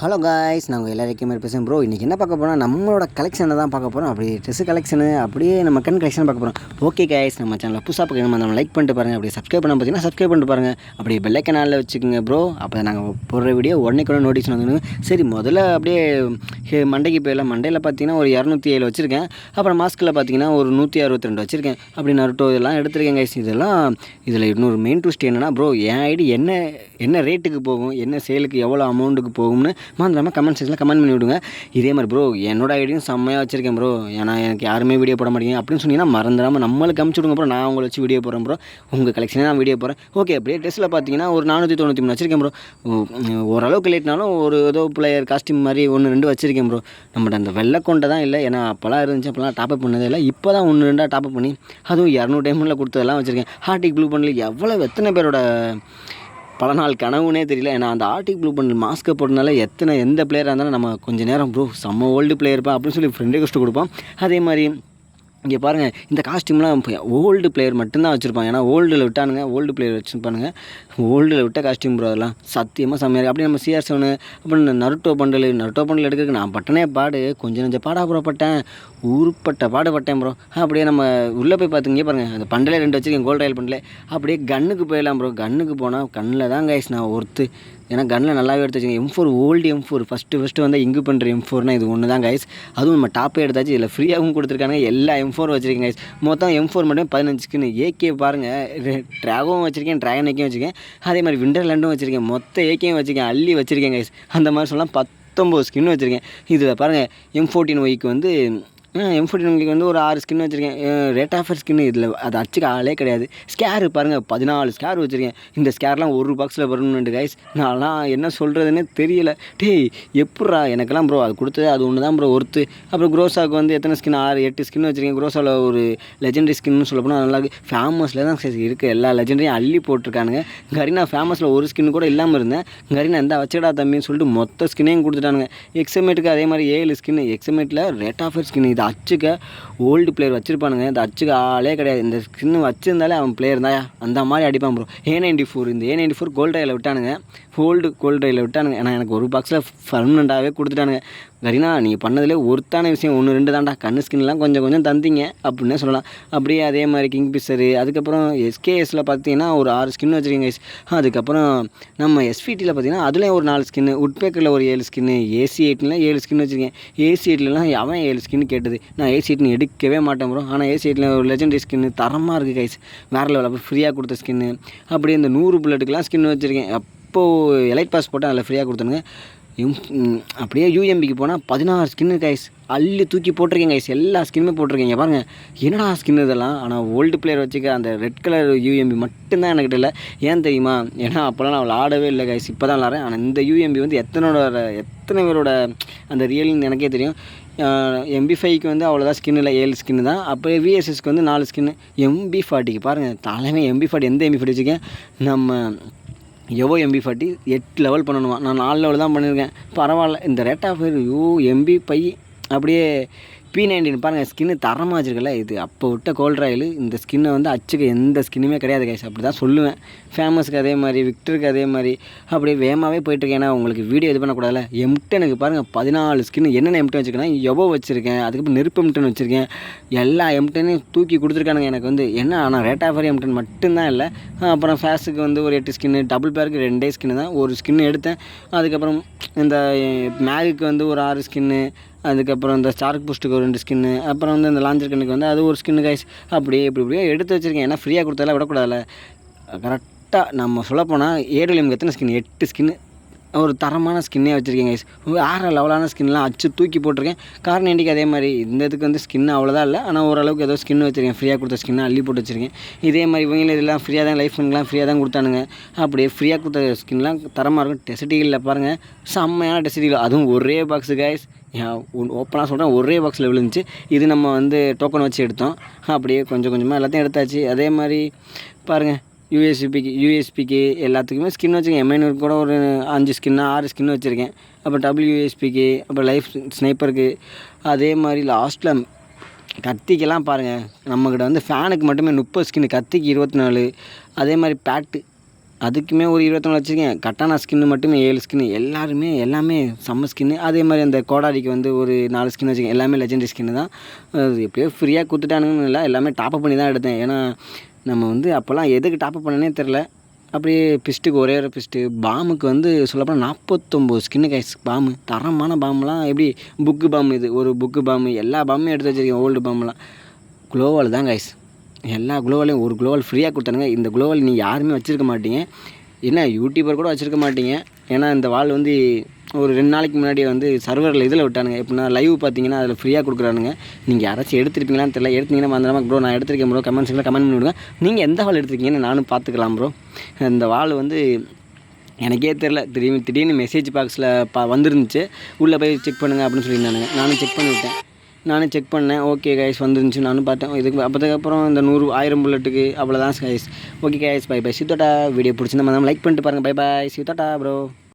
Hello guys நாங்கள் எல்லாருக்குமே பேசுகிறேன் ப்ரோ இன்றைக்கி என்ன பார்க்க போகிறோம் நம்மளோட கலெக்ஷனை தான் பார்க்க போகிறோம் அப்படி ட்ரெஸ் கலெக்ஷனு அப்படியே நம்ம கண் கலெக்ஷன் பார்க்க போகிறோம் ஓகே காய்ஸ் நம்ம சேனலில் புதுசாக பார்க்கணும் நம்ம லைக் பண்ணிட்டு பாருங்கள் அப்படி சப்ஸ்கிரைப் பண்ண பார்த்தீங்கன்னா சப்ஸ்கிரைப் பண்ணிட்டு பாருங்கள் அப்படி பெல்லை கனாலில் வச்சுக்கோங்க ப்ரோ அப்போ நாங்கள் போடுற வீடியோ உடனே கூட நோட்டீஸ் வந்துடுங்க சரி முதல்ல அப்படியே மண்டைக்கு போயிடலாம் மண்டையில் பார்த்தீங்கன்னா ஒரு இரநூத்தி ஏழு வச்சுருக்கேன். அப்புறம் மாஸ்கில் பார்த்தீங்கன்னா ஒரு நூற்றி அறுபத்தி ரெண்டு வச்சுருக்கேன். அப்படி நருட்டோ இதெல்லாம் எடுத்திருக்கேன் கைஸ் இதெல்லாம் இதில் இன்னொரு மெயின் ட்விஸ்ட் என்னன்னா ப்ரோ என் ஐடி என்ன என்ன ரேட்டுக்கு போகும் என்ன சேலுக்கு எவ்வளோ அமௌண்ட்டுக்கு போகும்னு மறந்துடாமல் கமெண்ட் செக்ஷனில் கமெண்ட் பண்ணி விடுங்க. இதே மாதிரி ப்ரோ என்னோட ஐடியும் செம்மையாக வச்சிருக்கேன் ப்ரோ ஏன்னா எனக்கு யாருமே வீடியோ போட மாட்டேங்க அப்படின்னு சொன்னீங்கன்னா மறந்துடாமல் நம்மளுக்கு அமுச்சு விடுங்க ப்ரோ நான் உங்களை வச்சு வீடியோ போடுறேன் ப்ரோ உங்கள் கலெக்ஷனே நான் வீடியோ போகிறேன் ஓகே அப்படியே ட்ரெஸ்ஸில் பார்த்தீங்கன்னா ஒரு நானூற்றி தொண்ணூற்றி மூணு வச்சிருக்கேன் ப்ரோ ஓரளவுக்கு லேட்னாலும் ஒரு ஏதோ பிளேயர் காஸ்டியூம் மாதிரி ஒன்று ரெண்டு வச்சிருக்கேன் ப்ரோ நம்மகிட்ட அந்த வெள்ளை கொண்டை தான் இல்லை. ஏன்னா அப்போல்லாம் இருந்துச்சு. அப்போல்லாம் டாப்அப் பண்ணதே இல்லை. இப்போ தான் ஒன்று ரெண்டாக டாப்அப் பண்ணி அதுவும் இரநூறு டைமில் கொடுத்ததெல்லாம் வச்சுருக்கேன். ஹார்டிக் ப்ளூ பண்ணல எவ்வளோ எத்தனை பேரோட பல நாள் கனவுனே தெரியல. ஏன்னா அந்த ஆர்டிக் ப்ளூ பண்ணல் மாஸ்க்கை போட்டனால எத்தனை எந்த பிளேயராக இருந்தாலும் நம்ம கொஞ்சம் நேரம் ப்ரோ செம்ம ஓல்டு பிளேயர்ப்பா அப்படின்னு சொல்லி ஃப்ரெண்டே கஷ்டம் கொடுப்போம். அதே மாதிரி இங்கே பாருங்கள் இந்த காஸ்ட்யூம்லாம் ஓல்டு பிளேயர் மட்டும்தான் வச்சுருப்பாங்க. ஏன்னா ஓல்டில் விட்டானுங்க ஓல்டு பிளேயர் வச்சுருப்பானுங்க. ஓல்டில் விட்ட காஸ்ட்யூம் ப்ரோ அதெல்லாம் சத்தியமாக செம்மையாக இருக்குது அப்படியே நம்ம சிஆர் செவனு அப்புறம் இந்த நருட்டோ பண்டல் நருட்டோ பண்டல் எடுக்கிறதுக்கு நான் பட்டனே பாடு கொஞ்சம் கொஞ்சம் பாடா ப்ரோ பட்டேன். ஊருப்பட்ட பாடுபட்டேன் ப்ரோ அப்படியே நம்ம உள்ளே போய் பார்த்துங்க பாருங்கள் அந்த பண்டலே ரெண்டு வச்சுருக்கேன் கோல்ட் ரயில் பண்டலே அப்படியே கன்னுக்கு போயிடலாம் ப்ரோ கன்னுக்கு போனால் கண்ணில் தான் கைஸ் நான் ஒருத்து. ஏன்னா கன்னில் நல்லாவே எடுத்து வச்சுக்கேன் M four old M four first first வந்து இங்கு பண்ணுற எம் ஃபோர்னால் இது ஒன்று தான் கைஸ் அதுவும் நம்ம டாப்பே எடுத்தாச்சு இதில் ஃப்ரீயாகவும் கொடுத்துருக்காங்க எல்லா எம் ஃபோர் வச்சுருக்கேன் கைஸ் மொத்தம் எம் ஃபோர் மட்டும் பதினஞ்சு ஸ்கின் ஏகே பாருங்கள் ட்ராகவும் வச்சுருக்கேன் ட்ராகன் ஏக்கையும் வச்சுருக்கேன். அதே மாதிரி விண்டர்லேண்டும் வச்சுருக்கேன். மொத்த ஏக்கையும் வச்சுருக்கேன் அள்ளி வச்சுருக்கேன் கைஸ் அந்த மாதிரி சொல்லலாம் பத்தொம்போது ஸ்கின் வச்சுருக்கேன். இதில் பாருங்கள் எம் ஃபோர்டீன் ஒய்க்கு வந்து எம் ஃபோர்டின் உங்களுக்கு வந்து ஒரு ஆறு ஸ்கின் வச்சுருக்கேன். ரேட் ஆஃபர் ஸ்கின் இதில் அது அச்சுக்க ஆளே கிடையாது. ஸ்கேர் பாருங்கள் பதினாலு ஸ்கேர் வச்சுருக்கேன். இந்த ஸ்கேர்லாம் ஒரு பாக்ஸில் வரணுன்ட்டு கைஸ் நான்லாம் என்ன சொல்கிறதுனே தெரியல. டேய் எப்பட்றா எனக்கெல்லாம் ப்ரோ அது கொடுத்தது அது ஒன்று தான் ப்ரோ ஒருத்து அப்புறம் குரோசாவுக்கு வந்து எத்தனை ஸ்கின் ஆறு எட்டு ஸ்கின் வச்சுருக்கேன். குரோசாவில் ஒரு லெஜெண்டரி ஸ்கின்னு சொல்ல போனால் நல்லா ஃபேமஸில் தான் இருக்குது எல்லா லெஜெண்டரியும் அள்ளி போட்டிருக்கானுங்க. கரினா ஃபேமஸில் ஒரு ஸ்கின் கூட இல்லாமல் இருந்தேன். கரினா எந்த வச்சுடா தம்பின்னு சொல்லிட்டு மொத்த ஸ்கின்னையும் கொடுத்துட்டானுங்க. எக்ஸமேட்டுக்கு அதே மாதிரி ஏழு ஸ்கின் எக்ஸமேட்டில் ரேட் ஆஃபர் ஸ்கின் இது அச்சுக்க ஓல்டு பிளேயர் வச்சுருப்பானுங்க. இந்த அச்சுக்க ஆளே கிடையாது. இந்த ஸ்கின் வச்சுருந்தாலே அவன் பிளேயர் தான் அந்த மாதிரி அடிப்பான் ப்ரோ ஏ நைன்டி ஃபோர் இந்த ஏ நைன்டி ஃபோர் கோல்ட் ரயிலில் விட்டானுங்க. ஓல்டு கோல்ட் ரயிலில் விட்டானுங்க. ஏன்னா எனக்கு ஒரு பாக்ஸில் பர்மனெண்ட்டாகவே கொடுத்துட்டானுங்க. கரீனா நீங்கள் பண்ணதிலே ஒருத்தான விஷயம். ஒன்று ரெண்டு தான்டா. கண்ணு ஸ்கின்லாம் கொஞ்சம் கொஞ்சம் தந்தீங்க அப்படின்னே சொல்லலாம். அப்படியே அதே மாதிரி கிங் பிஸரு அதுக்கப்புறம் எஸ்கேஎஸில் பார்த்தீங்கன்னா ஒரு ஆறு ஸ்கின் வச்சுருக்கீங்க அதுக்கப்புறம் நம்ம எஸ்பிடியில் பார்த்தீங்கன்னா அதுலேயும் ஒரு நாலு ஸ்கின்னு உட்பேக்கரில் ஒரு ஏழு ஸ்கின்னு ஏசி எயிட்லாம் ஏழு ஸ்கின் வச்சுருக்கேன் ஏசி எயிட்லலாம் அவன் ஏழு ஸ்கின் கேட்டது. நான் ஏசி எயிட்னு எடுக்கவே மாட்டேன் ப்ரோ ஆனால் ஏசி எயிட்டில் ஒரு லெஜண்டரி ஸ்கின்னு தரமாக இருக்குது கைஸ் வேறு லெவல் அப்போ ஃப்ரீயாக கொடுத்த ஸ்கின்னு அப்படியே இந்த நூறு புல்லட்டுக்கெலாம் ஸ்கின் வச்சுருக்கேன். அப்போது எலைட் பாஸ் போட்டு அதில் ஃப்ரீயாக கொடுத்தானுங்க அப்படியே யூஎம்பிக்கு போனால் பதினாறு ஸ்கின்னு கைஸ் அள்ளி தூக்கி போட்டிருக்கேன் கைஸ் எல்லா ஸ்கின்னுமே போட்டிருக்கீங்க பாருங்கள் என்னடா ஸ்கின் இதெல்லாம்? ஆனால் ஓல்டு பிளேயர் வச்சுக்க அந்த ரெட் கலர் யூஎம்பி மட்டும்தான் என்கிட்ட இல்லை ஏன் தெரியுமா? ஏன்னா அப்போல்லாம் நான் விளாடவே இல்லை கைஸ் இப்போ தான் விளாட்றேன். ஆனால் இந்த யூஎம்பி வந்து எத்தனோட எத்தனை பேரோட அந்த ரியல்னு எனக்கே தெரியும். எம்பி ஃபைவ்க்கு வந்து அவ்வளோதான் ஸ்கின் இல்லை. ஏழு ஸ்கின்னு தான். அப்படியே விஎஸ்எஸ்க்கு வந்து நாலு ஸ்கின்னு எம்பி ஃபார்ட்டிக்கு பாருங்கள் தலைமை எம்பி ஃபார்ட்டி எந்த எம்பி ஃபார்ட்டி வச்சுக்கேன் நம்ம எவோ எம்பி ஃபார்ட்டி எட்டு லெவல் பண்ணணுமா. நான் நாலு லெவல் தான் பண்ணியிருக்கேன். பரவாயில்ல. இந்த ரேட் ஆஃப் யூ எம்பி பை அப்படியே பி நைன்டீன் பாருங்கள் ஸ்கின்னு தரமாக வச்சிருக்கல இது. அப்போ விட்ட கோல்ட் ராயில் இந்த ஸ்கின்னை வந்து அச்சுக்க எந்த ஸ்கின்னுமே கிடையாது கேஷ் அப்படி தான் சொல்லுவேன் ஃபேமஸ்க்கு அதே மாதிரி விக்டருக்கு அதே மாதிரி. அப்படியே வேகமாகவே போயிட்டுருக்கேன் ஏன்னா உங்களுக்கு வீடியோ இது பண்ணக்கூடாதுல எம்டனுக்கு பாருங்கள் பதினாலு ஸ்கின் என்னென்ன எம்டன் வச்சுருக்கேன் எவோ வச்சுருக்கேன். அதுக்கப்புறம் நெருப்பு எம்டன் வச்சுருக்கேன். எல்லா எம்டனையும் தூக்கி கொடுத்துருக்கானுங்க எனக்கு வந்து. என்ன ஆனால் ரேட் ஆஃப் எம்டன் மட்டும்தான் இல்லை. அப்புறம் ஃபேஸுக்கு வந்து ஒரு எட்டு ஸ்கின்னு டபுள் பேருக்கு ரெண்டே ஸ்கின்னு தான். ஒரு ஸ்கின்னு எடுத்தேன். அதுக்கப்புறம் இந்த eh, மேகுக்கு வந்து ஒரு ஆறு ஸ்கின்னு அதுக்கப்புறம் இந்த ஸ்டார்க் பூஸ்ட்டுக்கு ஒரு ரெண்டு ஸ்கின்னு அப்புறம் வந்து இந்த லாஞ்சர் கண்ணுக்கு வந்து அது ஒரு ஸ்கின்னு கைஸ் அப்படியே இப்படி இப்படியே எடுத்து வச்சுருக்கேன். ஏன்னா ஃப்ரீயாக கொடுத்ததெல்லாம் விடக்கூடாதுல்ல. கரெக்டாக நம்ம சொல்லப்போனால் ஏடுலியம்க்கு எத்தனை ஸ்கின் எட்டு ஸ்கின்னு ஒரு தரமான ஸ்கின்னே வச்சுருக்கேன் கைஸ் வேறு லெவலான ஸ்கின்லாம் அச்சு தூக்கி போட்டிருக்கேன். காரணம் இன்றைக்கி அதே மாதிரி இந்த இதுக்கு வந்து ஸ்கின் அவ்வளோதான் இல்லை. ஆனால் ஓரளவுக்கு ஏதோ ஸ்கின் வச்சுருக்கேன். ஃப்ரீயாக கொடுத்த ஸ்கின்னை அள்ளி போட்டு வச்சுருக்கேன். இதே மாதிரி இவங்கள இதெல்லாம் ஃப்ரீயாக தான் லைஃப் ஃபண்ட்லாம் ஃப்ரீயாக தான் கொடுத்தானுங்க. அப்படியே ஃப்ரீயாக கொடுத்த ஸ்கின்லாம் தரமாக இருக்கும். டெசிட்டிகளில் பாருங்கள் செம்மையான டெசிட்டிகள் அதுவும் ஒரே பாக்ஸு கைஸ் ஓப்பனாக சொல்கிறேன் ஒரே பாக்ஸில் விழுந்துச்சு. இது நம்ம வந்து டோக்கன் வச்சு எடுத்தோம். அப்படியே கொஞ்சம் கொஞ்சமாக எல்லாத்தையும் எடுத்தாச்சு. அதே மாதிரி பாருங்கள் யூஎஸ்பிக்கு யூஎஸ்பிக்கு எல்லாத்துக்குமே ஸ்கின் வச்சுருக்கேன். எம்ஐனுக்கு கூட ஒரு அஞ்சு ஸ்கின்னு ஆறு ஸ்கின் வச்சுருக்கேன். அப்புறம் டபிள்யூஎஸ்பிக்கு அப்புறம் லைஃப் ஸ்னைப்பருக்கு அதே மாதிரி லாஸ்ட்டில் கத்திக்கெல்லாம் பாருங்கள் நம்மக்கிட்ட வந்து ஃபேனுக்கு மட்டுமே முப்பது ஸ்கின் கத்திக்கு இருபத்தி நாலு அதே மாதிரி பேட்டு அதுக்குமே ஒரு இருபத்தொன்று வச்சுருக்கேன். கட்டானா ஸ்கின்னு மட்டுமே ஏழு ஸ்கின்னு எல்லாருமே எல்லாமே செம்ம ஸ்கின்னு அதே மாதிரி அந்த கோடாரிக்கு வந்து ஒரு நாலு ஸ்கின் வச்சுருக்கேன். எல்லாமே லெஜெண்டரி ஸ்கின்னு தான். அது எப்படியோ ஃப்ரீயாக கொடுத்துட்டானுங்கன்னு இல்லை எல்லாமே டாப்அப் பண்ணி தான் எடுத்தேன். ஏன்னா நம்ம வந்து அப்போல்லாம் எதுக்கு டாப்அப் பண்ணனே தெரில. அப்படியே பிஸ்ட்டுக்கு ஒரே ஒரு பிஸ்ட்டு பாமுக்கு வந்து சொல்லப்போனால் நாற்பத்தொம்போது ஸ்கின்னு கைஸ் பாமு தரமான பாம்புலாம் எப்படி புக்கு பாம் இது? ஒரு புக்கு பாம்பு. எல்லா பாம்பும் எடுத்து வச்சுருக்கேன் ஓல்டு பாம்புலாம். குளோவால் தான் கைஸ் எல்லா குளோவாலையும் ஒரு குளோவால் ஃப்ரீயாக கொடுத்தானுங்க இந்த குளோவால் நீங்கள் யாருமே வச்சுருக்க மாட்டீங்க. என்ன யூடியூபர் கூட வச்சுருக்க மாட்டீங்க. ஏன்னா இந்த வால் வந்து ஒரு ரெண்டு நாளைக்கு முன்னாடி வந்து சர்வரில் இதில் விட்டானுங்க. எப்படின்னா லைவ் பார்த்தீங்கன்னா அதில் ஃப்ரீயாக கொடுக்குறானுங்க. நீங்கள் யாராச்சும் எடுத்துருப்பீங்களான்னு தெரியல. எடுத்தீங்கன்னா மறந்துடாம ப்ரோ நான் எடுத்திருக்கேன் ப்ரோ கமெண்ட்ஸில் கமெண்ட் பண்ணி விடுங்க நீங்கள் எந்த வால் எடுத்திருக்கீங்கன்னு நானும் பார்த்துக்கலாம் ப்ரோ இந்த வால் வந்து எனக்கே தெரில திடீர்னு திடீர்னு மெசேஜ் பாக்ஸில் பா வந்துருந்துச்சு. உள்ளே போய் செக் பண்ணுங்க அப்படின்னு சொல்லியிருந்தானுங்க. நானும் செக் பண்ணி விட்டேன் நானும் செக் பண்ணேன். ஓகே கைஸ் வந்துருந்துச்சு. நானும் பார்த்தேன். இதுக்கு அப்போதுக்கப்புறம் இந்த நூறு ஆயிரம் புல்லட்டுக்கு அவ்வளோதான் guys okay guys bye bye சித்தோட்டா video பிடிச்சிருந்தா நம்ம லைக் பண்ணிட்டு பாருங்கள் பை பாய் சித்தோட்டா ப்ரோ